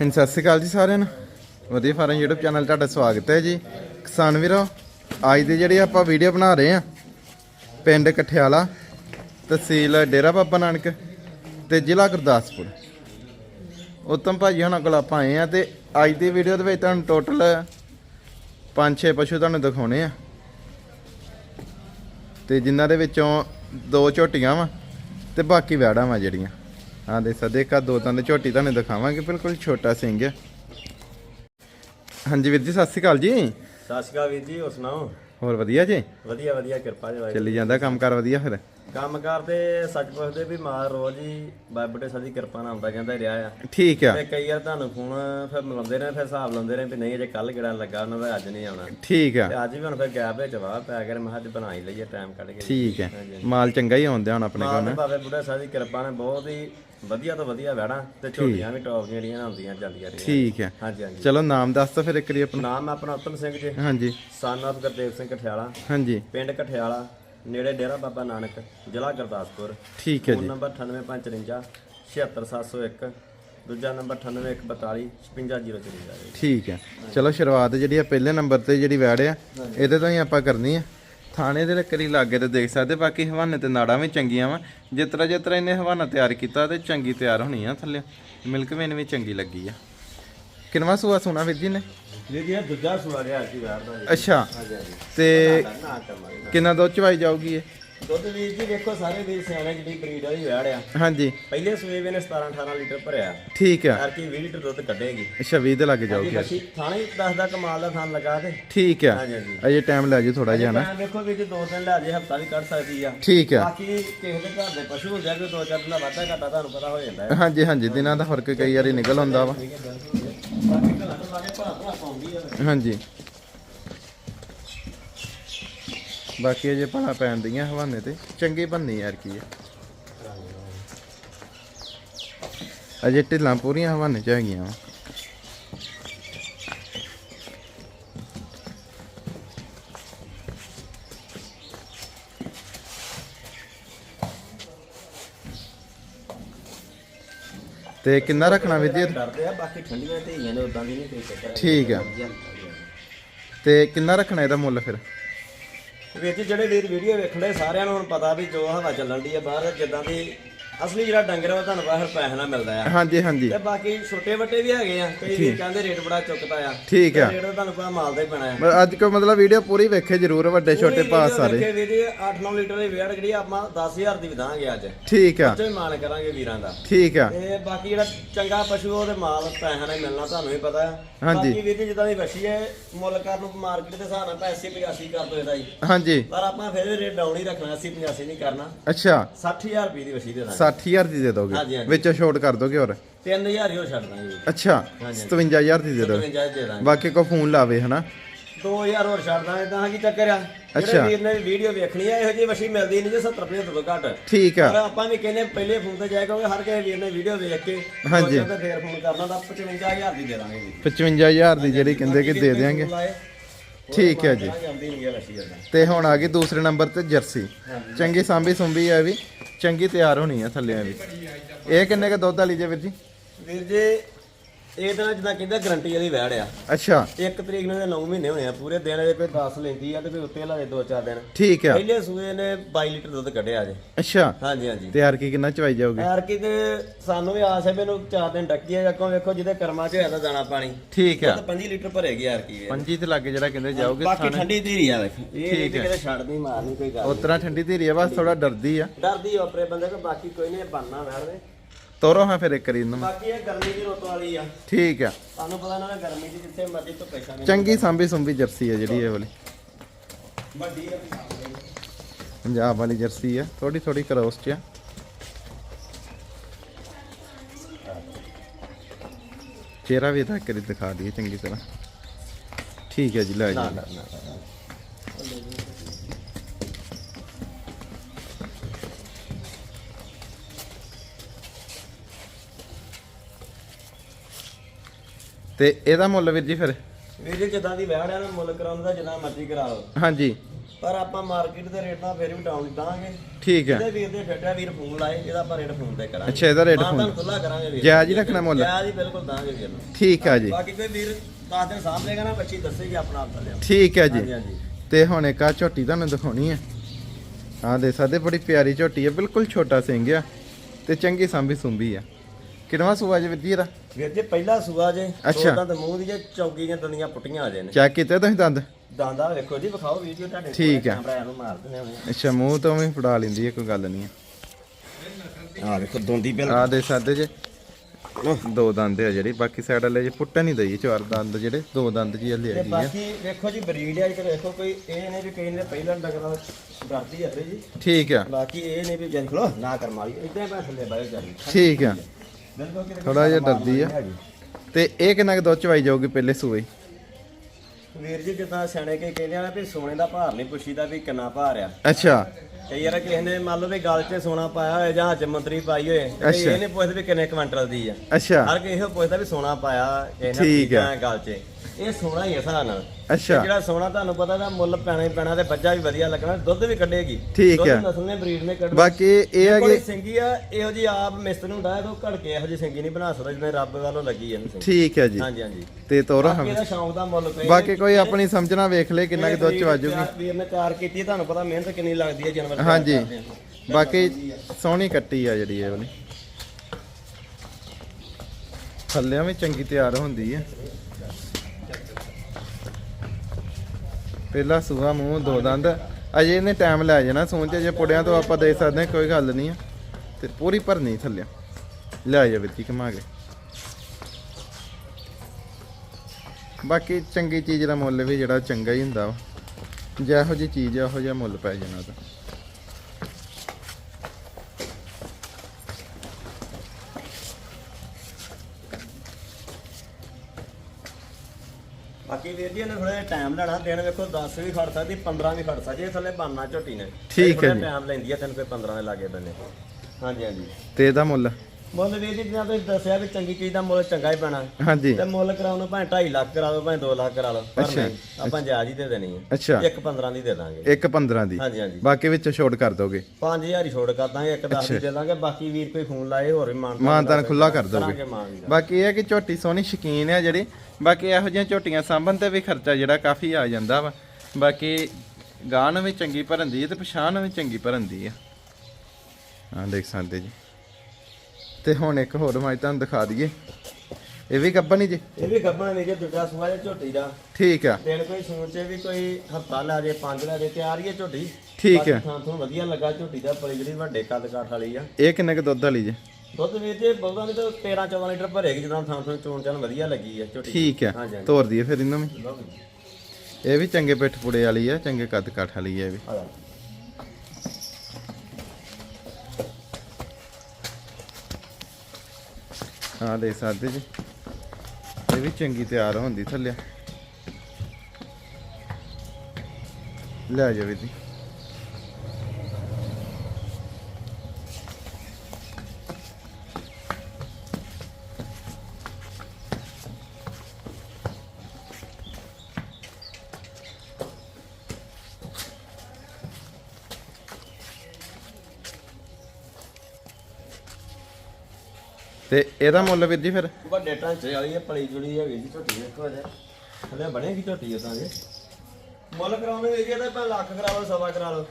ਹਾਂਜੀ, ਸਤਿ ਸ਼੍ਰੀ ਅਕਾਲ ਜੀ ਸਾਰਿਆਂ ਨੂੰ। ਵਧੀਆ ਫਾਰਮ YouTube ਚੈਨਲ ਤੁਹਾਡਾ ਸਵਾਗਤ ਹੈ ਜੀ। ਕਿਸਾਨ ਵੀਰੋ, ਅੱਜ ਦੀ ਜਿਹੜੀ ਆਪਾਂ ਵੀਡੀਓ ਬਣਾ ਰਹੇ ਆ ਪਿੰਡ ਕਠਿਆਲਾ, ਤਹਿਸੀਲ ਡੇਰਾ ਬਾਬਾ ਨਾਨਕ ਤੇ ਜ਼ਿਲ੍ਹਾ ਗੁਰਦਾਸਪੁਰ। ਉਤਮ ਭਾਜੀ ਹੁਣਾਂ ਕੋਲ ਆਪਾਂ ਆਏ ਆ ਤੇ ਅੱਜ ਦੀ ਵੀਡੀਓ ਦੇ ਵਿੱਚ ਤੁਹਾਨੂੰ ਟੋਟਲ 5-6 ਪਸ਼ੂ ਤੁਹਾਨੂੰ ਦਿਖਾਉਣੇ ਆ। ਤੇ ਜਿਨ੍ਹਾਂ ਦੇ ਵਿੱਚੋਂ ਦੋ ਝੋਟੀਆਂ ਵਾ ਤੇ ਬਾਕੀ ਵੈੜਾਂ ਵਾ ਜਿਹੜੀਆਂ। ਹਾਂ ਦੇ ਸਦੇ ਕਾ ਦੋ ਤਾਂ ਦੇ ਝੋਟੀ ਤੁਹਾਨੂੰ ਦਿਖਾਵਾਂਗੇ ਬਿਲਕੁਲ ਛੋਟਾ ਸਿੰਘ ਹੈ। ਹਾਂਜੀ ਵੀਰ ਜੀ ਸਤਿ ਸ਼੍ਰੀ ਅਕਾਲ ਜੀ। ਸਤਿ ਸ਼੍ਰੀ ਅਕਾਲ ਵੀਰ ਜੀ ਹੋਰ ਸੁਣਾਓ? ਹੋਰ ਵਧੀਆ ਜੀ? ਵਧੀਆ ਵਧੀਆ ਕਿਰਪਾ ਜੀ ਵਾਹਿਗੁਰੂ। ਚੱਲੀ ਜਾਂਦਾ ਕੰਮਕਾਰ ਵਧੀਆ ਫਿਰ? ਕੰਮ ਕਰਦੇ ਸੱਚ ਪੁੱਛਦੇ ਵੀ ਮਾਂ ਰੋਜ਼ ਹੀ ਬਾਬੇ ਸਾਡੀ ਕਿਰਪਾ ਨਾਲ ਆਉਂਦਾ ਕਹਿੰਦਾ ਰਿਹਾ ਆ। ਠੀਕ ਆ। ਤੇ ਕਈ ਵਾਰ ਤੁਹਾਨੂੰ ਫੋਨ ਫਿਰ ਮਿਲਾਉਂਦੇ ਨੇ ਫਿਰ ਹਿਸਾਬ ਲਾਉਂਦੇ ਨੇ ਵੀ ਨਹੀਂ ਅਜੇ ਕੱਲ ਕਿਹੜਾ ਲੱਗਾ ਉਹਨਾਂ ਦਾ ਅੱਜ ਨਹੀਂ ਆਉਣਾ। ਠੀਕ ਆ। ਤੇ ਅੱਜ ਵੀ ਹੁਣ ਫਿਰ ਗੈਪ ਵਿੱਚ ਵਾਹ ਪੈ ਗਿਆ ਮੈਂ ਅੱਜ ਬਣਾ ਹੀ ਲਈਏ ਟਾਈਮ ਕੱਢ ਕੇ। ਠੀਕ ਹੈ ਮਾਲ ਚੰਗਾ ਹੀ ਆਉਂਦਾ ਹੁਣ ਆਪਣੇ ਕੋਲ ਦੇ ਬਾਬੇ ਬੁੱਢਾ ਸਾਹਿਬ ਦੀ ਕਿਰਪਾ ਨੇ ਬਹੁਤ ਹੀ ਵਧੀਆ ਤੋਂ ਵਧੀਆ ਵੈੜਾਂ ਤੇ ਝੋਟੀਆਂ ਵੀ ਟੌਪ ਜਿਹੜੀਆਂ ਹੁੰਦੀਆਂ ਜਾਂਦੀਆਂ ਰਹੀਆਂ। ਠੀਕ ਹੈ ਹਾਂਜੀ ਹਾਂਜੀ। ਚਲੋ ਨਾਮ ਦੱਸ ਤਾਂ ਫਿਰ ਇੱਕ ਵਾਰੀ ਆਪਣਾ। ਨਾਮ ਆਪਣਾ ਉਤਮ ਸਿੰਘ ਜੀ। ਹਾਂਜੀ। Son of Gurdev Singh Kathiala. ਹਾਂਜੀ। ਪਿੰਡ ਕਠਿਆਲਾ। ਨੇੜੇ ਡੇਰਾ ਬਾਬਾ ਨਾਨਕ ਜ਼ਿਲ੍ਹਾ ਗੁਰਦਾਸਪੁਰ। ਠੀਕ ਹੈ ਫੋਨ ਜੀ। ਨੰਬਰ 98554 76701 ਦੂਜਾ ਨੰਬਰ 9842 55054 ਠੀਕ ਹੈ। ਚਲੋ ਸ਼ੁਰੂਆਤ ਜਿਹੜੀ ਆ ਪਹਿਲੇ ਨੰਬਰ ਤੇ ਜਿਹੜੀ ਵੈੜ ਆ ਇਹਦੇ ਤੋਂ ਹੀ ਆਪਾਂ ਕਰਨੀ ਆ। ਥਾਣੇ ਦੇ ਕਰੀ ਲਾਗੇ ਤੇ ਦੇਖ ਸਕਦੇ ਬਾਕੀ ਹਵਾਨੇ ਤੇ ਨਾੜਾਂ ਵੀ ਚੰਗੀਆਂ ਵਾ। ਜਿਸ ਤਰ੍ਹਾਂ ਜਿਸ ਤਰ੍ਹਾਂ ਇਹਨੇ ਹਵਾਨਾ ਤਿਆਰ ਕੀਤਾ ਤੇ ਚੰਗੀ ਤਿਆਰ ਹੋਣੀ ਆ ਥੱਲੇ। ਮਿਲਕ ਵੇਨ ਵੀ ਚੰਗੀ ਲੱਗੀ ਆ। ਕਿੰਨਵਾ ਸੂਆ ਸੋਨਾ ਵੀਰ ਜੀ ਨੇ? ਜੀ ਜੀ ਇਹ ਦੂਜਾ ਸੁਣਾ ਰਿਹਾ ਸੀ ਵਾਰ ਦਾ ਅੱਛਾ। ਹਾਂਜੀ ਹਾਂਜੀ। ਤੇ ਨਾ ਕਿੰਨਾ ਦੁੱਧ ਚਵਾਈ ਜਾਊਗੀ ਇਹ? ਦੁੱਧ ਵੀਰ ਜੀ ਵੇਖੋ ਸਾਰੇ ਵੀਰ ਸਿਆਣੇ ਜਿਹੜੀ ਬਰੀਡ ਵਾਲੀ ਵੈੜ ਆ। ਹਾਂਜੀ। ਪਹਿਲੇ ਸੂਏ ਵੀ ਨੇ 17 18 ਲੀਟਰ ਭਰਿਆ। ਠੀਕ ਆ। ਯਾਰ ਕੀ 20 ਲੀਟਰ ਦੁੱਧ ਕੱਢੇਗੀ। ਅੱਛਾ 20 ਦੇ ਲੱਗ ਜਾਊਗੀ। ਬੱਚੀ ਥਾਣੇ ਦੱਸਦਾ ਕਮਾਲ ਦਾ ਥਾਨ ਲਗਾ ਕੇ। ਠੀਕ ਆ। ਹਾਂਜੀ ਹਾਂਜੀ। ਅਜੇ ਟਾਈਮ ਲੈ ਜੂ ਥੋੜਾ ਜਿਹਾ ਨਾ। ਮੈਂ ਵੇਖੋ ਵੀ ਜੇ ਦੋ ਦਿਨ ਲੈ ਜੇ ਹਫਤਾ ਵੀ ਕੱਢ ਸਕਦੀ ਆ। ਠੀਕ ਆ। ਬਾਕੀ ਕਿਸੇ ਦੇ ਘਰ ਦੇ ਪਸ਼ੂ ਹੁੰਦੇ ਆ ਕਿ ਦੋ ਚਾਰ ਦਿਨ ਦਾ ਵਾਧਾ ਘਾਟਾ ਤੁਹਾਨੂੰ ਪਤਾ ਹੋ ਜਾਂਦਾ ਹੈ। ਹਾਂਜੀ ਹਾਂਜੀ। ਦਿਨਾਂ ਦਾ ਫ਼ਰਕ ਕਈ ਵਾਰੀ ਨਿਕਲ ਆਉਂਦਾ ਵਾ। ਹੈ ਬਾਕੀ ਘਰਾਂ ਭਰਾ ਭਰਾ ਪਾਉਂਦੀ ਆ ਹਾਂਜੀ। ਬਾਕੀ ਅਜੇ ਭਲਾ ਪੈਣ ਦੀਆਂ ਹਵਾਨੇ ਤੇ। ਚੰਗੇ ਬੰਨੇ ਯਾਰ ਕੀ ਆ। ਅਜੇ ਢਿੱਲਾਂ ਪੂਰੀਆਂ ਹਵਾਨੇ ਚ ਹੈਗੀਆਂ ਵਾ। ਤੇ ਕਿੰਨਾ ਰੱਖਣਾ ਵੀਰ ਜੀ? ਇਹ? ਡਰਦੇ ਆ ਬਾਕੀ ਠੰਡੀਆਂ ਧੀਆਂ ਨੇ ਉਦਾਂ ਦੀ ਨਹੀਂ ਕੋਈ ਚੱਕਰ। ਠੀਕ ਆ। ਤੇ ਕਿੰਨਾ ਰੱਖਣਾ ਇਹਦਾ ਮੁੱਲ ਫਿਰ? ਵੀਰ ਜੀ ਜਿਹੜੇ ਵੀਰ ਵੀਡੀਓ ਵੇਖਣ ਦੇ ਸਾਰਿਆਂ ਨੂੰ ਹੁਣ ਪਤਾ ਵੀ ਜੋ ਹਵਾ ਚੱਲਣ ਦੀ ਆ ਬਾਹਰ ਜਿੱਦਾਂ ਦੀ ਅਸਲੀ ਜਿਹੜਾ ਡੰਗਰ ਆ ਉਹ ਤੁਹਾਨੂੰ ਬਾਹਰ ਪੈਸੇ ਨਾਲ ਮਿਲਦਾ ਆ। ਹਾਂਜੀ ਹਾਂਜੀ। ਤੇ ਬਾਕੀ ਛੋਟੇ ਵੱਟੇ ਵੀ ਹੈਗੇ ਆ ਕਈ ਵੀਰ ਕਹਿੰਦੇ ਰੇਟ ਬੜਾ ਚੁੱਕਦਾ ਆ। ਠੀਕ ਆ। ਰੇਟ ਤਾਂ ਤੁਹਾਨੂੰ ਪਤਾ ਮਾਲ ਦਾ ਹੀ ਪੈਣਾ ਆ। ਅੱਜ ਕੋ ਮਤਲਬ ਵੀਡੀਓ ਪੂਰੀ ਵੇਖੇ ਜਰੂਰ ਵੱਡੇ ਛੋਟੇ ਪਾ ਸਾਰੇ। ਜੀ 8-9 ਲੀਟਰ ਦੀ ਵੇੜ ਜਿਹੜੀ ਆਪਾਂ 10000 ਦੀ ਵਿਦਾਂਗੇ ਅੱਜ। ਠੀਕ ਆ। ਤੇ ਮਾਨ ਕਰਾਂਗੇ ਵੀਰਾਂ ਦਾ। ਠੀਕ ਆ। ਤੇ ਬਾਕੀ ਜਿਹੜਾ ਚੰਗਾ ਪਸ਼ੂ ਉਹਦੇ ਮਾਲ ਪੈਸਿਆਂ ਨਾਲ ਮਿਲਣਾ ਤੁਹਾਨੂੰ ਵੀ ਪਤਾ ਹਾਂਜੀ। ਬਾਕੀ ਵੀਰ ਜੀ ਜਿੱਦਾਂ ਦੀ ਵਸ਼ੀ ਹੈ ਮੁੱਲ ਕਰਨ ਨੂੰ ਮਾਰਕੀਟ ਦੇ ਹਿਸਾਬ ਨਾਲ 80 85 ਕਰ ਦੋ ਇਹਦਾ ਜੀ ਹਾਂਜੀ। ਪਰ ਆਪਾਂ ਫਿਰ ਵੀ ਰੇਟ ਡਾਊਨ ਹੀ ਰੱਖਣਾ 80 85 ਨਹੀਂ ਕਰਨਾ। ਅੱਛਾ। 60000 ਰੁਪਏ ਦੀ ਵਸ਼ੀ ਦੇ ਦਾਂਗੇ। 60000 ਦੀ ਦੇ ਦੋਗੇ? ਹਾਂਜੀ, ਹਾਂਜੀ। ਵਿੱਚੋਂ ਛੋਟ ਕਰ ਦੋਗੇ ਹੋਰ? 3000 ਹੀ ਹੋਰ ਛੱਡ ਦਾਂਗੇ ਜੀ। ਅੱਛਾ ਹਾਂਜੀ। 57000 ਦੀ ਦੇ ਦੋਗੇ 55 ਦੇ ਦਾਂਗੇ। ਬਾਕੀ ਕੋ ਫੋਨ ਲਾਵੇ ਹਨਾ? 2000 ਹੋਰ ਛੱਡ ਦਾਂਗੇ ਤਾਂ ਕੀ ਚੱਕਰ ਆ? ਅੱਛਾ। ਜਿਹੜੇ ਵੀਰ ਨੇ ਵੀਡੀਓ ਵੇਖਣੀ ਆ ਇਹੋ ਜਿਹੀ ਵਸ਼ੀ ਮਿਲਦੀ ਨਹੀਂ ਜੇ 70 ਰੁਪਏ ਤੋਂ ਘੱਟ। ਠੀਕ ਆ। ਪਰ ਆਪਾਂ ਵੀ ਕਹਿੰਦੇ ਪਹਿਲੇ ਫੋਨ ਤੇ ਜਾਇਆ ਕਿਉਂਕਿ ਹਰ ਕਿਸੇ ਵੀਰ ਨੇ ਵੀਡੀਓ ਵੇਖ ਕੇ ਹਾਂਜੀ। ਸੋਚਿਆ ਤੇ ਫੇਰ ਫੋਨ ਕਰਨਾ ਤਾਂ 55000 ਦੀ ਦੇ ਦਾਂਗੇ ਜੀ। 55000 ਦੀ ਜਿਹੜੀ ਕਹਿੰਦੇ ਕਿ ਦੇ ਦੇਾਂਗੇ ਠੀਕ ਹੈ ਜੀ। ਨਹੀਂ ਹੈ ਵਸ਼ੀ। ਤੇ ਹੁਣ ਆ ਗਈ ਦੂਸਰੇ ਨੰਬਰ ਤੇ ਜਰਸੀ। ਚੰਗੀ ਸਾਂਭੀ ਸੁੰਭੀ ਆ ਵੀ। ਚੰਗੀ ਤਿਆਰ ਹੋਣੀ ਆ ਥੱਲੇ ਵੀ ਇਹ ਕਿੰਨੇ ਕ ਦੁੱਧ ਵਾਲੀ ਜੇ ਵੀਰ ਜੀ? ਵੀਰ ਜੀ ਇਹ ਤਾਂ ਜਿੱਦਾਂ ਕਹਿੰਦਾ ਗਰੰਟੀ ਵਾਲੀ ਵੈੜ ਆ। ਅੱਛਾ। ਇੱਕ ਤਰੀਕ ਨੂੰ 9 ਮਹੀਨੇ ਹੋਏ ਆ ਪੂਰੇ ਦਿਨ ਦੇ ਕੋਈ 10 ਲੈਂਦੀ ਆ ਤੇ ਕੋਈ ਉੱਤੇ ਲਾ ਦੇ 2-4 ਦਿਨ। ਠੀਕ ਆ। ਪਹਿਲੇ ਸੂਏ ਨੇ 22 ਲੀਟਰ ਦੁੱਧ ਕੱਢਿਆ ਜੇ। ਅੱਛਾ। ਹਾਂਜੀ ਹਾਂਜੀ। ਤਿਆਰ ਕੀ ਕਿੰਨਾ ਚਵਾਈ ਜਾਊਗੀ? ਯਾਰ ਕਿ ਤੇ ਸਾਨੂੰ ਵੀ ਆਸ ਹੈ ਮੈਨੂੰ 4 ਦਿਨ ਡੱਕੀ ਆ ਅੱਗੋਂ ਵੇਖੋ ਜਿਹਦੇ ਕਰਮਾਂ 'ਚ ਹੋਇਆ ਤਾਂ ਦਾਣਾ ਪਾਣੀ। ਠੀਕ ਆ। ਤਾਂ 5 ਲੀਟਰ ਭਰੇਗੀ ਯਾਰ ਕੀ ਇਹ। ਪੰਜੀ ਤੇ ਲੱਗੇ ਜਿਹੜਾ ਕਹਿੰਦੇ ਜਾਓਗੇ ਬਾਕੀ ਠੰਡੀ ਧੀਰੀ ਆ ਵੇਖ। ਇਹ। ਕਿਤੇ ਛੱਡਦੀ ਮਾਰਨੀ ਕੋਈ ਗੱਲ ਉਸ ਤਰ੍ਹਾਂ ਠੰਡੀ ਧੀਰੀ ਆ ਬਸ ਥੋੜਾ ਡਰਦੀ ਆ। ਡਰਦੀ ਆਪਰੇ ਬੰਦੇ ਕੋ ਬਾਕੀ ਕੋਈ ਨਹੀਂ ਬੰਨਾ ਵੈੜਦੇ ਤੋਰੋ ਹਾਂ ਫਿਰ ਇੱਕ ਵਾਰੀ ਇਹਨੂੰ ਬਾਕੀ ਇਹ ਗਰਮੀ ਦੀ ਰੁੱਤ ਵਾਲੀ ਆ। ਠੀਕ ਆ। ਤੁਹਾਨੂੰ ਪਤਾ ਨੇ ਗਰਮੀ 'ਚ ਜਿੱਥੇ ਮਰਜ਼ੀ ਤੋਂ ਪੈਸਾ ਨਹੀਂ ਚੰਗੀ ਸਾਂਭੀ ਸੁੰਭੀ ਜਰਸੀ ਆ ਜਿਹੜੀ ਇਹ ਵਾਲੀ। ਵੱਡੀ ਆ ਪੰਜਾਬ ਵਾਲੀ ਜਰਸੀ ਆ। ਥੋੜੀ ਥੋੜੀ ਕਰੋਸ ਚ ਆ। ਚਿਹਰਾ ਵੀ ਤਾਂ ਕਰੀ ਦਿਖਾ ਦਈਏ ਚੰਗੀ ਤਰ੍ਹਾਂ। ਠੀਕ ਹੈ ਜੀ ਲੈ ਜੀ। ਤੇ ਇਹਦਾ ਮੁੱਲ ਵੀਰ ਜੀ ਫਿਰ? ਵੀਰ ਜੀ ਜਿੱਦਾਂ ਦੀ ਵੈੜ ਆ ਨਾ ਮੁੱਲ ਕਰਾਉਣ ਦਾ ਜਿੰਨਾ ਮਰਜ਼ੀ ਕਰਾ ਲਓ। ਹਾਂਜੀ। ਪਰ ਆਪਾਂ ਮਾਰਕੀਟ ਦੇ ਰੇਟ ਨਾਲ ਫਿਰ ਵੀ ਡਾਊਨ ਦਾਂਗੇ ਠੀਕ ਹੈ ਇਹਦੇ ਵੀਰ ਦੇ ਫਿੱਟਿਆ ਵੀਰ ਫੋਨ ਲਾਏ ਇਹਦਾ ਆਪਾਂ ਰੇਟ ਫੋਨ ਤੇ ਕਰਾਂਗੇ। ਅੱਛਾ ਇਹਦਾ ਰੇਟ ਫੋਨ ਤੁਹਾਨੂੰ ਖੁੱਲਾ ਕਰਾਂਗੇ ਵੀਰ। ਜਾਇਜ਼ ਹੀ ਰੱਖਣਾ ਮੁੱਲ। ਜਾਇਜ਼ ਹੀ ਬਿਲਕੁਲ ਦਾਂਗੇ ਵੀਰ ਨੂੰ। ਠੀਕ ਹੈ ਜੀ। ਬਾਕੀ ਕੋਈ ਵੀਰ 10 ਦਿਨ ਸਾਂਭ ਲੇਗਾ ਨਾ ਬੱਚੀ ਦੱਸੇਗੀ ਆਪਣਾ ਆਪ ਥੱਲੇ ਠੀਕ ਹੈ ਜੀ। ਤੇ ਹੁਣ ਇੱਕ ਆ ਝੋਟੀ ਤੁਹਾਨੂੰ ਦਿਖਾਉਣੀ ਹੈ ਆ ਦੇ ਸਕਦੇ ਬੜੀ ਪਿਆਰੀ ਝੋਟੀ ਹੈ ਬਿਲਕੁਲ ਛੋਟਾ ਸਿੰਘ ਆ ਤੇ ਚੰਗੀ ਸੰਭੀ ਸੁੰਭੀ ਆ। ਕਿੰਨਵਾ ਸੂਆ ਜੀ ਵਿੱਦੀ ਇਹਦਾ ਵੀਰ ਜੀ ਪਹਿਲਾ ਸੂਆ ਜੇ। ਅੱਛਾ। ਦੋ ਦੰਦ ਮੂੰਹ ਦੀਆਂ ਚੌਕੀ ਦੀਆਂ ਦੰਦੀਆਂ ਪੁੱਟੀਆਂ ਆ ਜੇ ਨੇ ਚੈੱਕ ਕੀਤੇ ਤੁਸੀਂ ਦੰਦ? ਦੰਦਾਂ ਵੇਖੋ ਜੀ ਵਿਖਾਓ ਵੀਡੀਓ ਤੁਹਾਡੇ ਠੀਕ ਹੈ। ਕੈਮਰਾ ਨੂੰ ਮਾਰ ਦਿੰਦੇ ਹਾਂ ਅੱਛਾ ਮੂੰਹ ਤੋਂ ਵੀ ਫੜਾ ਲੈਂਦੀ ਹੈ ਕੋਈ ਗੱਲ ਨਹੀਂ ਆ। ਵੇਖੋ ਦੋਂਦੀ ਬਿਲ। ਆ ਦੇ ਸਕਦੇ ਜੇ। ਦੋ ਦੰਦ ਆ ਜਿਹੜੀ ਬਾਕੀ ਸਾਈਡ ਵਾਲੇ ਜੇ ਪੁੱਟਣ ਨਹੀਂ ਦਈ ਚਾਰ ਦੰਦ ਜਿਹੜੇ ਦੋ ਦੰਦ ਜੀ ਹਲੇ ਤੇ ਹੈਗੀ ਆ। ਬਾਕੀ ਵੇਖੋ ਜੀ ਬਰੀਡ ਆ ਕਿ ਵੇਖੋ ਕੋਈ ਇਹ ਨੇ ਵੀ ਕਈ ਨੇ ਪਹਿਲਾਂ ਡੰਗਰਾਂ ਕਰਦੀ ਹੈ ਜੀ। ਠੀਕ ਆ। ਬਾਕੀ ਇਹ ਨੇ ਵੀ ਜਨ ਖਲੋ ਨਾ ਕਰ ਮਾਰੀ ਇਦਾਂ ਬੈ ਥੱਲੇ ਬਾਹਰ ਜਾਰੀ ਠੀਕ ਆ। ਥੋੜਾ ਜਿਹਾ ਡਰਦੀ ਆ। ਤੇ ਇਹ ਕਿੰਨਾ ਕੁ ਦੁੱਧ ਚਵਾਈ ਜਾਊਗੀ ਪਹਿਲੇ ਸੂਏ? ਵੀਰ ਜੀ ਜਿੱਦਾਂ ਸਿਆਣੇ ਕੇ ਕਹਿੰਦੇ ਆ ਵੀ ਸੋਨੇ ਦਾ ਭਾਰ ਨਹੀਂ ਪੁੱਛੀਦਾ ਵੀ ਕਿੰਨਾ ਭਾਰ ਆ। ਅੱਛਾ। ਕਈ ਵਾਰ ਕਿਸੇ ਨੇ ਮੰਨ ਲਓ ਵੀ ਗਲ 'ਚ ਸੋਨਾ ਪਾਇਆ ਹੋਇਆ ਜਾਂ ਹੱਜ ਮੰਤਰੀ ਪਾਈ ਹੋਏ ਤੇ ਅੱਛਾ। ਇਹ ਨਹੀਂ ਪੁੱਛਦੇ ਵੀ ਕਿੰਨੇ ਕੁਇੰਟਲ ਦੀ ਆ। ਅੱਛਾ। ਹਰ ਕਿਸੇ ਇਹੋ ਪੁੱਛਦਾ ਵੀ ਸੋਨਾ ਪਾਇਆ ਇਹਨਾਂ ਠੀਕ ਆ। ਗਲ 'ਚ। ਇਹ ਸੋਨਾ ਹੀ ਹੈ ਹਿਸਾਬ ਨਾਲ। ਅੱਛਾ। ਜਿਹੜਾ ਸੋਨਾ ਤੁਹਾਨੂੰ ਪਤਾ ਦਾ ਮੁੱਲ ਪੈਣਾ ਹੀ ਪੈਣਾ ਤੇ ਬੱਚਾ ਵੀ ਵਧੀਆ ਲੱਗਣਾ ਦੁੱਧ ਵੀ ਕੱਢੇਗੀ। ਠੀਕ ਦੁੱਧ ਹੈ। ਨਸਲ ਨੇ ਬਰੀਡ ਨੇ ਕੱਢਣਾ। ਬਾਕੀ ਇਹ ਹੈ ਕੋਈ ਕਿ ਸਿੰਗੀ ਆ ਇਹੋ ਜੀ ਆਪ ਮਿਸਤਰੀ ਹੁੰਦਾ ਉਹ ਘੜ ਕੇ ਇਹੋ ਜੀ ਸਿੰਗੀ ਨਹੀਂ ਬਣਾ ਸਕਦਾ ਜਿਵੇਂ ਰੱਬ ਵੱਲੋਂ ਲੱਗੀ ਹੈ ਸਿੰਗੀ। ਠੀਕ ਹੈ ਜੀ। ਹਾਂਜੀ ਹਾਂਜੀ। ਤੇ ਤੋਰਾ ਬਾਕੀ ਇਹਦਾ ਸ਼ੌਂਕ ਦਾ ਮੁੱਲ ਕੋਈ ਬਾਕੀ ਕੋਈ ਆਪਣੀ ਸਮਝਣਾ ਵੇਖ ਲੈ ਕਿੰਨਾ ਕੁ ਦੁੱਧ ਚਵਾ ਜੂਗੀ ਵੀਰ ਨੇ ਕਾਰ ਕੀਤੀ ਹੈ, ਤੁਹਾਨੂੰ ਪਤਾ ਮਿਹਨਤ ਕਿੰਨੀ ਲੱਗਦੀ ਹੈ ਜਾਨਵਰ ਹਾਂਜੀ। ਬਾਕੀ ਸੋਹਣੀ ਕੱਟੀ ਆ ਜਿਹੜੀ ਇਹ ਵਾਲੀ। ਥੱਲਿਆਂ ਵੀ ਚੰਗੀ ਤਿਆਰ ਹੁੰਦੀ ਆ। ਪਹਿਲਾ ਸੂਆ ਮੂੰਹ, ਦੋ ਦੰਦ। ਅਜੇ ਇਹਨੇ ਟਾਈਮ ਲੈ ਜਾਣਾ ਸੂਣ ਚ, ਅਜੇ ਪੁੜਿਆਂ ਤੋਂ ਆਪਾਂ ਦੇ ਸਕਦੇ ਹਾਂ, ਕੋਈ ਗੱਲ ਨਹੀਂ ਆ। ਤੇ ਪੂਰੀ ਭਰਨੀ ਥੱਲੇ। ਲੈ ਜਾ ਵਿੱਤੀ ਕਮਾ ਕੇ। ਬਾਕੀ ਚੰਗੀ ਚੀਜ਼ ਦਾ ਮੁੱਲ ਵੀ ਜਿਹੜਾ ਚੰਗਾ ਹੀ ਹੁੰਦਾ ਵਾ। ਜਿਹੋ ਜੀ ਚੀਜ਼ ਆ ਉਹੋ ਜਿਹਾ ਮੁੱਲ ਪੈ ਜਾਣਾ ਉਹਦਾ ਬਾਕੀ ਵੀਰ ਜੀ ਇਹਨੇ ਥੋੜਾ ਟਾਈਮ ਲੈਣਾ ਦਿਨ ਵੇਖੋ 10 ਵੀ ਖੜ ਸਕਦੀ 15 ਵੀ ਖੜ ਸਕਦੀ ਇਹ ਥੱਲੇ ਬਾਨਾ ਝੋਟੀ ਨੇ। ਠੀਕ ਹੈ ਜੀ। ਟਾਈਮ ਲੈਂਦੀ ਹੈ ਤੈਨੂੰ ਕੋਈ 15 ਦੇ ਲਾਗੇ ਬੰਨੇ ਹਾਂਜੀ ਹਾਂਜੀ। ਤੇ ਇਹਦਾ ਮੁੱਲ? ਮੁੱਲ ਵੀਰ ਜੀ ਜਿਵੇਂ ਤੁਸੀਂ ਦੱਸਿਆ ਵੀ ਚੰਗੀ ਚੀਜ਼ ਦਾ ਮੁੱਲ ਚੰਗਾ ਹੀ ਪੈਣਾ। ਹਾਂਜੀ। ਤੇ ਮੁੱਲ ਕਰਾਉਣ ਨੂੰ ਭਾਵੇਂ 2.5 ਲੱਖ ਕਰਾ ਲਓ ਭਾਵੇਂ 2 ਲੱਖ ਕਰਾ ਲਓ ਪਰ ਅੱਛਾ। ਨਹੀਂ ਆਪਾਂ ਜਾਇਜ਼ ਹੀ ਦੇ ਦੇਣੀ ਹੈ। ਅੱਛਾ। ਇੱਕ 15 ਦੀ ਦੇ ਦਾਂਗੇ। ਇੱਕ 15 ਦੀ। ਹਾਂਜੀ ਹਾਂਜੀ। ਬਾਕੀ ਵਿੱਚ ਛੋਟ ਕਰ ਦੋਗੇ? 5000 ਹੀ ਛੋੜ ਕਰ ਦਾਂਗੇ ਇੱਕ 10 ਦੀ ਦੇ ਦਾਂਗੇ ਬਾਕੀ ਵੀਰ ਕੋਈ ਫੋਨ ਲਾਏ ਹੋਰ ਵੀ ਮਾਨ ਮਾਨਤਾਨ ਖੁੱਲਾ ਕਰ ਦੋਗੇ। ਕਰਾਂਗੇ ਮਾਨ ਵੀ ਬਾਕੀ ਇਹ ਹੈ ਕਿ ਝੋਟੀ ਸੋਹਣੀ ਸ਼ਕੀਨ ਹੈ ਜਿਹੜੀ ਬਾਕੀ ਇਹੋ ਜਿਹੀਆਂ ਝੋਟੀਆਂ ਸਾਂਭਣ ਤੇ ਵੀ ਖਰਚਾ ਜਿਹੜਾ ਕਾਫੀ ਆ ਜਾਂਦਾ ਵਾ। ਬਾਕੀ ਗਾਂ ਨੂੰ ਵੀ ਚੰਗੀ ਭਰਨ ਦੀ ਹੈ ਤੇ ਪਛਾਣ ਨੂੰ ਵੀ ਚੰਗੀ ਭਰਨ ਦੀ ਆ ਹਾਂ ਦੇਖ ਸਕਦੇ ਜੀ। ਤੇ ਹੁਣ ਇੱਕ ਹੋਰ ਮੈਂ ਤੁਹਾਨੂੰ ਦਿਖਾ ਦਈਏ। ਇਹ ਵੀ ਗੱਬਨ ਹੀ ਜੀ। ਇਹ ਵੀ ਗੱਬਣ ਨੇ ਜੇ ਦੂਜਾ ਸੁਆ ਜੇ ਝੋਟੀ ਦਾ। ਠੀਕ ਆ। ਦਿਨ ਕੋਈ ਸੋਚੇ ਵੀ ਕੋਈ ਹਫਤਾ ਲੈ ਜੇ ਪੰਜ ਲੈ ਜੇ ਤਿਆਰ ਹੀ ਹੈ ਝੋਟੀ। ਠੀਕ ਹੈ ਥਾਂ ਤੋਂ ਵਧੀਆ ਲੱਗਾ ਝੋਟੀ ਦਾ ਪਲੀ ਜਿਹੜੀ ਵੱਡੇ ਕੱਦ ਕਾਠ ਵਾਲੀ ਆ। ਇਹ ਕਿੰਨੇ ਕੁ ਦੁੱਧ ਵਾਲੀ ਜੀ? ਦੁੱਧ ਵੀਰ ਜੀ ਬਹੁਤਾ ਨਹੀਂ ਤਾਂ 13 14 ਲੀਟਰ ਭਰੇਗੀ ਜਦੋਂ ਥਾਂ ਤੋਂ ਚੋਣ ਚਾਣ ਵਧੀਆ ਲੱਗੀ ਆ ਝੋਟੀ ਠੀਕ ਆ। ਤੋਰ ਦਈਏ ਫਿਰ ਇਹਨੂੰ ਵੀ। ਇਹ ਵੀ ਚੰਗੇ ਪਿੱਠ ਪੁੜੇ ਵਾਲੀ ਆ ਚੰਗੇ ਕੱਦ ਕਾਠ ਵਾਲੀ ਆ ਇਹ ਵੀ ਆ ਜਾ। ਹਾਂ ਦੇ ਸਕਦੇ ਜੀ। ਇਹ ਵੀ ਚੰਗੀ ਤਿਆਰ ਹੁੰਦੀ ਥੱਲੇ। ਲੈ ਜਾਵੇ ਜੀ। ਤੇ ਇਹਦਾ ਮੁੱਲ ਵੀਰ ਜੀ ਫਿਰ? ਵੱਡੇ ਢਾਂਚੇ ਵਾਲੀ ਆ ਪਲੀ ਜੁੜੀ ਹੈਗੀ ਜੀ ਝੋਟੀ ਦੇਖੋ ਜੇ ਹਲੇ ਬਣੇਗੀ ਝੋਟੀ ਉਤਾਂ ਜੇ ਮੁੱਲ ਕਰਾਉਣੇ ਵੀਰ ਜੀ ਇਹਦਾ ਭਾਵੇਂ ਲੱਖ ਕਰਾ ਲਓ ਸਵਾ ਕਰਾ ਲਓ।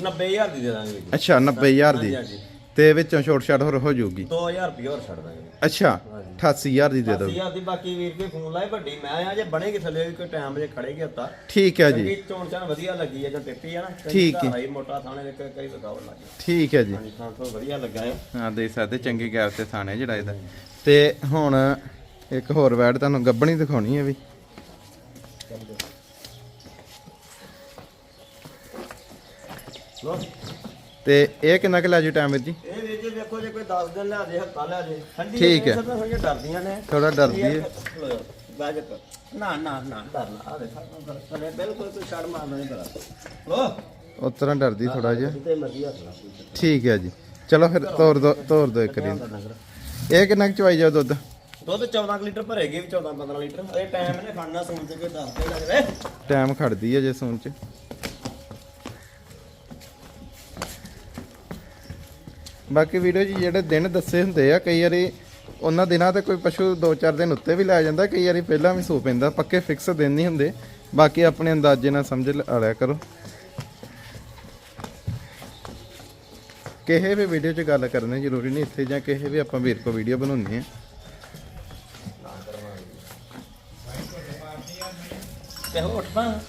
90000 ਦੀ ਦੇ ਦਾਂਗੇ ਅੱਛਾ 90000 ਦੀ। ਹਾਂਜੀ। ਤੇ ਵਿੱਚੋਂ ਛੋਟ ਛਾਟ ਹੋਰ ਹੋ ਜਾਊਗੀ। 2000 ਰੁਪਏ ਹੋਰ ਛੱਡ ਦਾਂਗੇ। ਅੱਛਾ 88000 ਦੀ ਦੇ ਦਿਓ। 80000 ਦੀ ਬਾਕੀ ਵੀਰ ਕੋਈ ਫੋਨ ਲਾਏ ਵੱਡੀ ਮੈਂ ਆ ਜੇ ਬਣੇਗੀ ਥੱਲੇ ਕੋਈ ਟਾਈਮ ਜੇ ਖੜੇਗੀ ਹੱਤਾ ਠੀਕ ਹੈ ਜੀ। ਚੰਗੀ ਚੋਣ ਚਾਣ ਵਧੀਆ ਲੱਗੀ ਹੈ ਜੋ ਟਿੱਪੀ ਆ ਨਾ ਠੀਕ ਹੈ। ਹੀ ਮੋਟਾ ਥਾਣੇ ਦੇ ਕਈ ਲਗਾਵਣ ਲੱਗੀ ਠੀਕ ਹੈ ਜੀ। ਥਾਂ ਤੋਂ ਵਧੀਆ ਲੱਗਾ ਹੈ। ਹਾਂ ਦੇ ਸਕਦੇ ਚੰਗੇ ਗੈਪ ਤੇ ਥਾਣੇ ਜਿਹੜਾ ਇਹਦਾ। ਤੇ ਹੁਣ ਇੱਕ ਹੋਰ ਵੈਡ ਤੁਹਾਨੂੰ ਗੱਬਣੀ ਦਿਖਾਉਣੀ ਹੈ ਵੀ। ਲੋ ਤੇ ਇਹ ਕਿੰਨਾ ਕੁ ਲੈ ਜੂ ਟਾਈਮ ਵਿੱਚ ਜੀ? ਇਹ ਵੀਰ ਜੀ ਵੇਖੋ ਜੇ ਕੋਈ 10 ਦਿਨ ਲਿਆ ਦੇ ਹਫਤਾ ਲਿਆ ਦੇ ਠੰਡੀ ਠੀਕ ਹੈ। ਥੋੜੀਆਂ ਡਰਦੀਆਂ ਨੇ। ਥੋੜਾ ਡਰਦੀ ਹੈ। ਬਾਜਕ ਨਾ ਨਾ ਨਾ ਡਰਨਾ ਆ ਦੇਖ ਕਰੇ ਬਿਲਕੁਲ ਕੋਈ ਛੜ ਮਾਰਨਾ ਨਹੀਂ ਕਰਾ ਲੋ ਉਸ ਤਰ੍ਹਾਂ ਡਰਦੀ ਥੋੜਾ ਜਿਹਾ। ਜਿੱਤੇ ਮਰਜ਼ੀ ਹੱਥ ਲਾ ਕੋਈ ਠੀਕ ਹੈ ਜੀ। ਚਲੋ ਫਿਰ ਤੋਰ ਦੋ ਤੋਰ ਦੋ ਇੱਕ ਦਿਨ ਇਹ ਕਿੰਨਾ ਕੁ ਚਵਾਈ ਜਾ ਦੁੱਧ? ਦੁੱਧ 14 ਕੁ ਲੀਟਰ ਭਰੇਗੀ ਵੀ 14 15 ਲੀਟਰ। ਇਹ ਟਾਈਮ ਇਹਨੇ ਖੜਨਾ ਸੂਣ ਤੇ ਕੋਈ ਦੱਸ ਦੇ ਲੱਗਦੇ ਟਾਈਮ ਖੜਦੀ ਹੈ ਜੇ ਸੂਣ ਚ। ਬਾਕੀ ਵੀਡੀਓ 'ਚ ਜਿਹੜੇ ਦਿਨ ਦੱਸੇ ਹੁੰਦੇ ਆ, ਕਈ ਵਾਰੀ ਉਹਨਾਂ ਦਿਨਾਂ ਤੇ ਕੋਈ ਪਸ਼ੂ 2-4 ਦਿਨ ਉੱਤੇ ਵੀ ਲੈ ਜਾਂਦਾ, ਕਈ ਵਾਰੀ ਪਹਿਲਾਂ ਵੀ ਸੋ ਪੈਂਦਾ, ਪੱਕੇ ਫਿਕਸ ਦਿਨ ਨਹੀਂ ਹੁੰਦੇ। ਬਾਕੀ ਆਪਣੇ ਅੰਦਾਜ਼ੇ ਨਾਲ ਸਮਝ ਲਿਆ ਕਰੋ। ਕਿਸੇ ਵੀ ਵੀਡੀਓ 'ਚ ਗੱਲ ਕਰਨੀ ਜ਼ਰੂਰੀ ਨਹੀਂ, ਇੱਥੇ ਜਾਂ ਕਿਸੇ ਵੀ ਆਪਾਂ ਵੀਰ ਕੋ ਵੀਡੀਓ ਬਣਾਉਣੀ ਹੈ। ਤੇ ਹੋ ਉੱਠਦਾ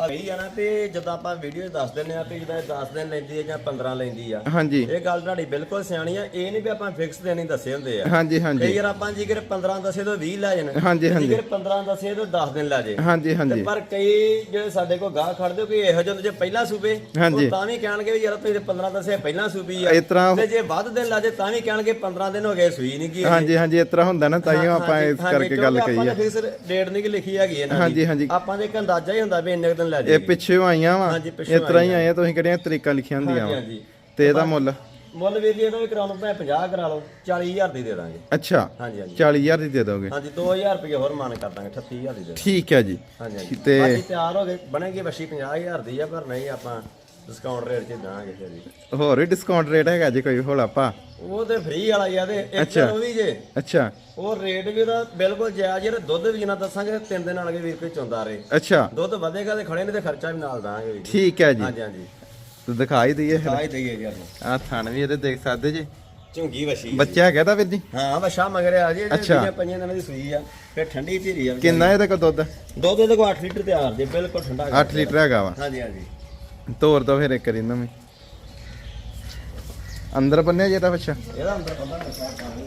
ਆ ਗਈ ਆ ਨਾ ਤੇ ਜਦੋਂ ਆਪਾਂ ਵੀਡੀਓ ਦੱਸ ਦਿੰਨੇ ਆ ਵੀ ਜਿੱਦਾਂ ਇਹ 10 ਦਿਨ ਲੈਂਦੀ ਹੈ ਜਾਂ 15 ਲੈਂਦੀ ਆ ਹਾਂਜੀ। ਇਹ ਗੱਲ ਤੁਹਾਡੀ ਬਿਲਕੁਲ ਸਿਆਣੀ ਆ। ਇਹ ਨਹੀਂ ਵੀ ਆਪਾਂ ਫਿਕਸ ਹੀ ਦੱਸੇ ਹੁੰਦੇ ਆ। ਹਾਂਜੀ ਕਈ ਹਾਂਜੀ ਵਾਰ ਆਪਾਂ ਜੀ ਕਿ 15 ਦੱਸੇ ਤੋਂ 20 ਲੈ ਜਾਣ ਹਾਂਜੀ ਹਾਂਜੀ। ਜੇਕਰ 15 ਦੱਸੇ ਤੋਂ 10 ਦਿਨ ਲੈ ਜੇ। ਹਾਂਜੀ ਤੇ ਹਾਂਜੀ ਪਰ ਕਈ ਜਿਹੜੇ ਸਾਡੇ ਕੋਲ ਗਾਹ ਖੜਦੇ ਹੋ ਕਿ ਇਹੋ ਜਿਹੇ ਜੇ ਪਹਿਲਾਂ ਸੂਬੇ। ਉਹ ਤਾਂ ਵੀ ਕਹਿਣਗੇ ਵੀ ਯਾਰ ਤੁਸੀਂ ਤੇ 15 ਦੱਸੇ ਪਹਿਲਾਂ ਸੂਬੀ ਆ। ਇਸ ਤਰ੍ਹਾਂ ਤੇ ਜੇ ਵੱਧ ਦਿਨ ਲਾ ਜੇ ਤਾਂ ਵੀ ਕਹਿਣਗੇ 15 ਦਿਨ ਹੋ ਗਏ ਸੂਈ ਨਹੀਂ ਕੀ ਹਾਂਜੀ ਹਾਂਜੀ ਇਸ ਤਰ੍ਹਾਂ ਹੁੰਦਾ ਨਾ ਤਾਈਓ ਆਪਾਂ ਇਸ ਕਰਕੇ ਗੱਲ ਕਹੀ ਆਪਾਂ ਆ ਨੇ ਫਿਕਸ ਡੇਟ ਨਹੀਂ ਲਿਖੀ ਹੈਗੀ ਇਹਨਾਂ ਹਾਂਜੀ, ਹਾਂਜੀ। ਆਪਾਂ ਦੇ ਇੱਕ ਅੰਦਾਜ਼ਾ ਹੀ ਹੁੰਦਾ ਵੀ ਇੰਨੇ ਦਿਨ ਲੈ ਇਹ ਜੇ ਪਿੱਛੇ ਆਈਆਂ ਵਾ। ਹਾਂਜੀ, ਪਿੱਛੋਂ ਇਸ ਤਰ੍ਹਾਂ ਹੀ ਆਈਆਂ। ਤੁਸੀਂ ਕਿਹੜੀਆਂ ਤਰੀਕਾਂ ਲਿਖੀਆਂ ਹੁੰਦੀਆਂ ਵਾ। ਹਾਂਜੀ ਤੇ ਇਹਦਾ ਮੁੱਲ? ਮੁੱਲ ਵੀਰ ਜੀ ਇਹਦਾ ਵੀ ਕਰਾਉਣ ਭਾਵੇਂ 50 ਕਰਾ ਲਓ 40000 ਦੀ ਦੇ ਦਾਂਗੇ। ਅੱਛਾ ਹਾਂਜੀ ਹਾਂਜੀ। 40000 ਦੀ ਦੇ ਦੋਗੇ। ਹਾਂਜੀ 2000 ਰੁਪਏ ਹੋਰ ਮਾਨ ਕਰ ਦਾਂਗੇ 38000 ਦੀ ਦੇ ਦਾਂਗੇ। ਠੀਕ ਹੈ ਜੀ। ਹਾਂਜੀ ਹਾਂਜੀ। ਤੇ ਬਾਕੀ ਤਿਆਰ ਹੋ ਗਏ ਬਣੇਗੀ ਬੱਛੀ 50000 ਦੀ ਆ ਪਰ ਨਹੀਂ ਆਪਾਂ ਡਿਸਕਾਊਂਟ ਰੇਟ 'ਚ ਦਾਂਗੇ ਫਿਰ ਵੀ ਹੋਰ ਵੀ ਡਿਸਕਾਊਂਟ ਰੇਟ ਹੈਗਾ ਜੀ ਕੋਈ ਹੋਲਾ ਪਾ ਉਹ ਤੇ ਫ੍ਰੀ ਵਾਲਾ ਹੀ ਆ ਤੇ ਇੱਕ ਅੱਛਾ। ਉਹ ਵੀ ਜੇ। ਅੱਛਾ। ਉਹ ਰੇਟ ਵੀ ਉਹਦਾ ਬਿਲਕੁਲ ਜਾਇਜ਼ ਜਿਹੜਾ ਦੁੱਧ ਵੀ ਜਿੰਨਾ ਦੱਸਾਂਗੇ ਤਿੰਨ ਦਿਨ ਨਾਲ ਕੇ ਵੀਰ ਕੋਈ ਚੁੰਦਾ ਰਹੇ। ਅੱਛਾ। ਦੁੱਧ ਵਧੇਗਾ ਤੇ ਖੜੇ ਨੇ ਤੇ ਖਰਚਾ ਵੀ ਨਾਲ ਦਾਂਗੇ ਵੀਰ। ਜੀ। ਠੀਕ ਹੈ ਜੀ। ਹਾਂਜੀ ਹਾਂਜੀ। ਤੇ ਦਿਖਾਈ ਦਈਏ ਫਿਰ। ਹੀ ਦਈਏ ਜੀ ਆਪਾਂ। ਆ ਥਣ ਵੀ ਇਹਦੇ ਦੇਖ ਸਕਦੇ ਜੀ। ਝੁੰਗੀ ਵਸ਼ੀ ਬੱਚਾ ਹੈਗਾ ਤਾਂ ਵੀਰ ਜੀ? ਹਾਂ ਵਸ਼ਾ ਮਗਰਿਆ ਜੀ ਅੱਛਾ। ਜਿਹੜੀਆਂ ਪੰਜੀਆਂ ਦਿਨਾਂ ਦੀ ਸੂਈ ਆ ਫਿਰ ਠੰਡੀ ਧੀਰੀ ਆ। ਕਿੰਨਾ ਇਹਦੇ ਕੋਲ ਦੁੱਧ? ਦੁੱਧ ਇਹਦੇ ਕੋਲ 8 ਲੀਟਰ ਤਿਆਰ ਜੇ ਬਿਲਕੁਲ ਠੰਡਾ 8 ਲੀਟਰ ਹੈਗਾ ਵਾ। ਹਾਂਜੀ ਹਾਂਜੀ। ਤੋਰ ਦੋ ਫਿਰ ਇੱਕ ਵਾਰੀ ਇਹਨਾਂ ਵੀ ਅੰਦਰ ਬੰਨਿਆ ਜੇ ਤਾਂ ਬੱਚਾ ਇਹਦਾ ਅੰਦਰ ਪਤਾ ਨਸ਼ਾ ਹੈ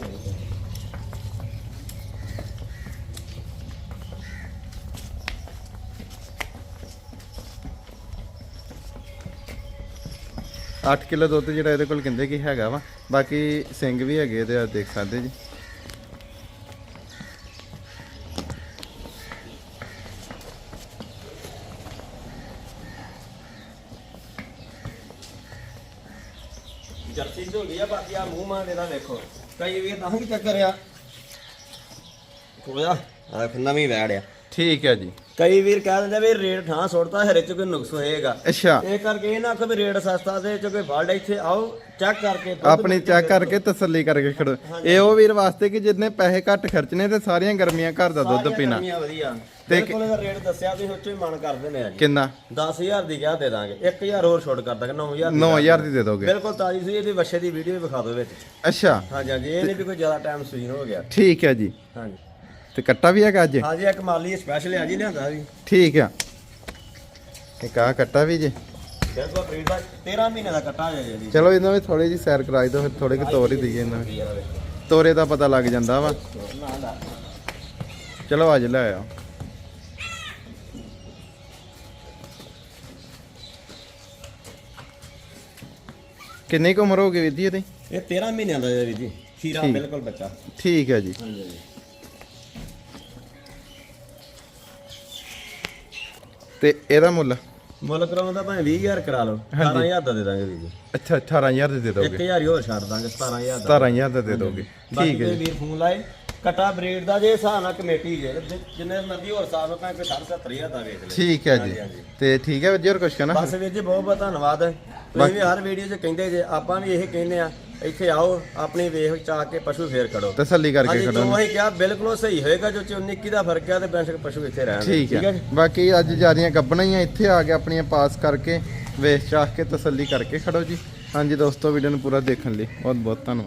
8 ਕਿਲੋ ਦੁੱਧ ਜਿਹੜਾ ਇਹਦੇ ਕੋਲ ਕਹਿੰਦੇ ਕਿ ਹੈਗਾ ਵਾ। ਬਾਕੀ ਸਿੰਘ ਵੀ ਹੈਗੇ ਇਹਦੇ ਆ ਦੇਖ ਸਕਦੇ ਜੀ ਜਰਸੀ ਝੋਲੀ ਆ ਬਾਕੀ ਆ ਮੂੰਹ ਮਾਂ ਇਹਦਾ ਵੇਖੋ ਕਈ ਵੀਰ ਤਾਂ ਕੀ ਚੱਕਰ ਆ? ਕੋਇਆ ਆ ਨਵੀਂ ਵੈੜ ਆ। ਠੀਕ ਹੈ ਜੀ। ਕਈ ਵੀਰ ਕਹਿ ਦਿੰਦੇ ਵੀ ਰੇਟ ਠਾਂ ਸੁੱਟਦਾ ਹਰੇ ਚ ਕੋਈ ਨੁਕਸ ਹੋਏਗਾ। ਅੱਛਾ। ਇਹ ਕਰਕੇ ਇਹ ਨਾ ਆਖੋ ਵੀ ਰੇਟ ਸਸਤਾ ਤੇ ਚ ਕੋਈ ਫਾਲਟ ਇੱਥੇ ਆਓ ਚੈੱਕ ਕਰਕੇ ਦੁੱਧ ਆਪਣੀ ਚੈੱਕ ਕਰਕੇ ਤਸੱਲੀ ਕਰਕੇ ਖੜੋ। ਇਹ ਉਹ ਵੀਰ ਵਾਸਤੇ ਕਿ ਜਿੰਨੇ ਪੈਸੇ ਘੱਟ ਖਰਚਨੇ ਤੇ ਸਾਰੀਆਂ ਗਰਮੀਆਂ ਘਰ ਦਾ ਦੁੱਧ ਸਾਰੀਆਂ ਪੀਣਾ। ਗਰਮੀਆਂ ਵਧੀਆ। ਤੇ ਬਿਲਕੁਲ ਇਹਦਾ ਰੇਟ ਦੱਸਿਆ ਤੁਸੀਂ ਉੱਚੋ ਮਨ ਕਰ ਦਿੰਦੇ ਆ ਜੀ। ਕਿੰਨਾ? 10000 ਦੀ ਕਿਹਾ ਦੇ ਦਾਂਗੇ। 1000 ਹੋਰ ਛੋਟ ਕਰ ਦਾਂਗੇ 9000 ਦੀ 9000 ਦੀ ਦੇ ਦੋਗੇ। ਬਿਲਕੁਲ ਤਾਜੀ ਸੂਈ ਇਹਦੀ ਵੱਛੇ ਦੀ ਵੀਡੀਓ ਵਿਖਾ ਦਿਓ ਵਿੱਚ। ਅੱਛਾ। ਹਾਂਜੀ ਹਾਂਜੀ ਇਹ ਨਹੀਂ ਵੀ ਕੋਈ ਜ਼ਿਆਦਾ ਟਾਈਮ ਸੂਈ ਹੋ ਗਿਆ। ਠੀਕ ਹੈ ਜੀ। ਹਾਂਜੀ। ਤੇ ਕੱਟਾ ਵੀ ਹੈਗਾ ਅੱਜ? ਹਾਂਜੀ ਇੱਕ ਮਾਲੀ ਸਪੈਸ਼ਲ ਆ ਜੀ ਲਿਆਂਦਾ ਵੀ। ਠੀਕ ਆ। ਇੱਕ ਆ ਕੱਟਾ ਵੀ ਜੀ। ਬਿਲਕੁਲ ਫਰੀਦ ਦਾ 13 ਮਹੀਨੇ ਦਾ ਕੱਟਾ ਹੈ ਜੀ ਚਲੋ ਇਹਨਾਂ ਵਿੱਚ ਥੋੜੀ ਜੀ ਸੈਰ ਕਰਾਈ ਦੋ ਫਿਰ ਥੋੜੇ ਕਿ ਤੋਰ ਹੀ ਦਈਏ ਇਹਨਾਂ ਨੂੰ ਤੋਰੇ ਦਾ ਪਤਾ ਲੱਗ ਜਾਂਦਾ ਵਾ। ਚਲੋ ਅੱਜ ਲੈ ਆਓ ਕਿੰਨੀ ਕੁ ਉਮਰ ਹੋ ਗਈ ਵੀਰ ਜੀ ਇਹਦੀ? ਇਹ 13 ਮਹੀਨਿਆਂ ਦਾ ਹੈ ਵੀਰ ਜੀ। ਖੀਰਾ ਠੀਕ। ਬਿਲਕੁਲ ਬੱਚਾ। ਠੀਕ ਹੈ ਜੀ। ਹਾਂਜੀ ਹਾਂਜੀ ਤੇ ਇਹਦਾ ਮੁੱਲ? ਮੁੱਲ ਕਰਾਉਂਦਾ ਭਾਵੇਂ 20000 ਕਰਾ ਲਓ। 18000 ਦਾ ਦੇ ਦਾਂਗੇ ਵੀਰ ਜੀ। ਅੱਛਾ 18000 ਦੇ ਦੇ ਦੋਗੇ। 1000 ਹੀ ਹੋਰ ਛੱਡ ਦਾਂਗੇ 17000 ਦਾ। 17000 ਦਾ ਦੇ ਦੋਗੇ। ਠੀਕ ਹੈ ਜੀ ਵੀਰ ਫੋਨ ਲਾਏ ਕਟਾ ਬਰੀਡ ਦਾ ਜੇ ਹਿਸਾਬ ਨਾਲ ਕਮੇਟੀ ਜੇ ਜਿ- ਜਿੰਨੇ ਮਰਜ਼ੀ ਹੋਰ ਹਿਸਾਬ ਨਾਲ ਭਾਵੇਂ ਕੋਈ 70000 ਦਾ ਵੇਚ ਲੈ ਠੀਕ ਹੈ ਜੀ। ਹਾਂਜੀ, ਹਾਂਜੀ। ਤੇ ਠੀਕ ਹੈ ਵੀਰ ਜੀ ਹੋਰ ਕੁਛ ਕਹਿਣਾ? ਬਸ ਵੀਰ ਜੀ ਬਹੁਤ ਬਹੁਤ ਧੰਨਵਾਦ। ਤੁਸੀਂ ਵੀ ਹਰ ਵੀਡੀਓ 'ਚ ਕਹਿੰਦੇ ਜੇ ਆਪਾਂ ਵੀ ਇਹ ਕਹਿੰਦੇ ਆ ਇੱਥੇ ਆਓ ਆਪਣੀ ਵੇਖ ਚਾ ਕੇ ਪਸ਼ੂ ਫੇਰ ਖੜੋ। ਤਸੱਲੀ ਕਰਕੇ ਹਾਂਜੀ ਖੜੋ। ਜੋ ਅਸੀਂ ਕਿਹਾ ਬਿਲਕੁਲ ਉਹ ਸਹੀ ਹੋਏਗਾ ਜੋ 19 21 ਦਾ ਫ਼ਰਕ ਆ ਤੇ ਬੇਸ਼ੱਕ ਪਸ਼ੂ ਇੱਥੇ ਰਹਿਣ ਠੀਕ ਹੈ। ਬਾਕੀ ਅੱਜ ਜਿਆਦੀਆਂ ਗੱਬਣਾ ਹੀ ਆ ਇੱਥੇ ਆ ਕੇ ਆਪਣੀਆਂ ਪਾਸ ਕਰਕੇ ਵੇਖ ਚਾਹ ਕੇ ਤਸੱਲੀ ਕਰਕੇ ਖੜੋ ਜੀ। ਹਾਂਜੀ ਦੋਸਤੋ ਵੀਡੀਓ ਨੂੰ ਪੂਰਾ ਦੇਖਣ ਲਈ ਬਹੁਤ ਬਹੁਤ ਧੰਨਵਾਦ।